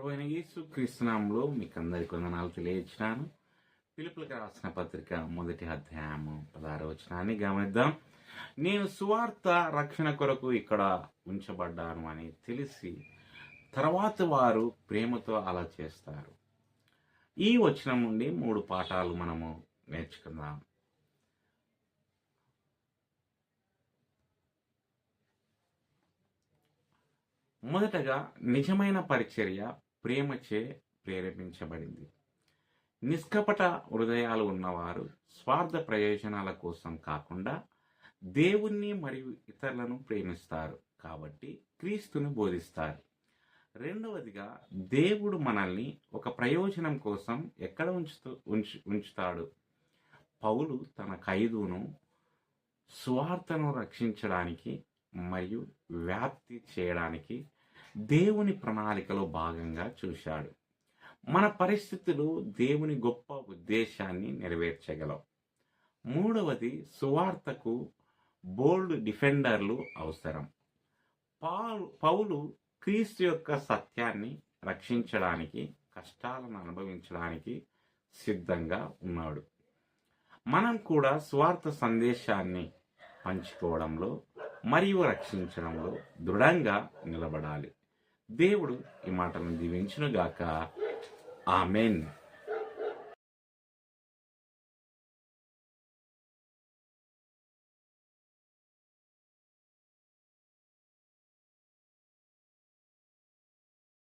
ప్రభు అయిన యేసు క్రీస్తునామంలో మీకు అందరికి వందనాలు తెలియజేసినాను పిలుపులకు రాసిన పత్రిక మొదటి అధ్యాయము పదహారు వచనాన్ని గమనిద్దాం. నేను సువార్త రక్షణ కొరకు ఇక్కడ ఉంచబడ్డాను అని తెలిసి తర్వాత వారు ప్రేమతో అలా చేస్తారు. ఈ వచనం నుండి మూడు పాఠాలు మనము నేర్చుకుందాం. మొదటగా నిజమైన పరిచర్య ప్రేమచే ప్రేరేపించబడింది. నిష్కపట హృదయాలు ఉన్నవారు స్వార్థ ప్రయోజనాల కోసం కాకుండా దేవుణ్ణి మరియు ఇతరులను ప్రేమిస్తారు. కాబట్టి క్రీస్తును బోధిస్తారు. రెండవదిగా దేవుడు మనల్ని ఒక ప్రయోజనం కోసం ఎక్కడ ఉంచుతూ ఉంచు ఉంచుతాడు? పౌలు తన ఖైదును స్వార్థను రక్షించడానికి మరియు వ్యాప్తి చేయడానికి దేవుని ప్రణాళికలో భాగంగా చూశాడు. మన పరిస్థితులు దేవుని గొప్ప ఉద్దేశాన్ని నెరవేర్చగలవు. మూడవది సువార్తకు బోల్డ్ డిఫెండర్లు అవసరం. పాలు పౌలు క్రీస్తు యొక్క సత్యాన్ని రక్షించడానికి కష్టాలను అనుభవించడానికి సిద్ధంగా ఉన్నాడు. మనం కూడా స్వార్థ సందేశాన్ని పంచుకోవడంలో మరియు రక్షించడంలో దృఢంగా నిలబడాలి. దేవుడు ఈ మాటలను దీవించునుగాక. ఆమెన్.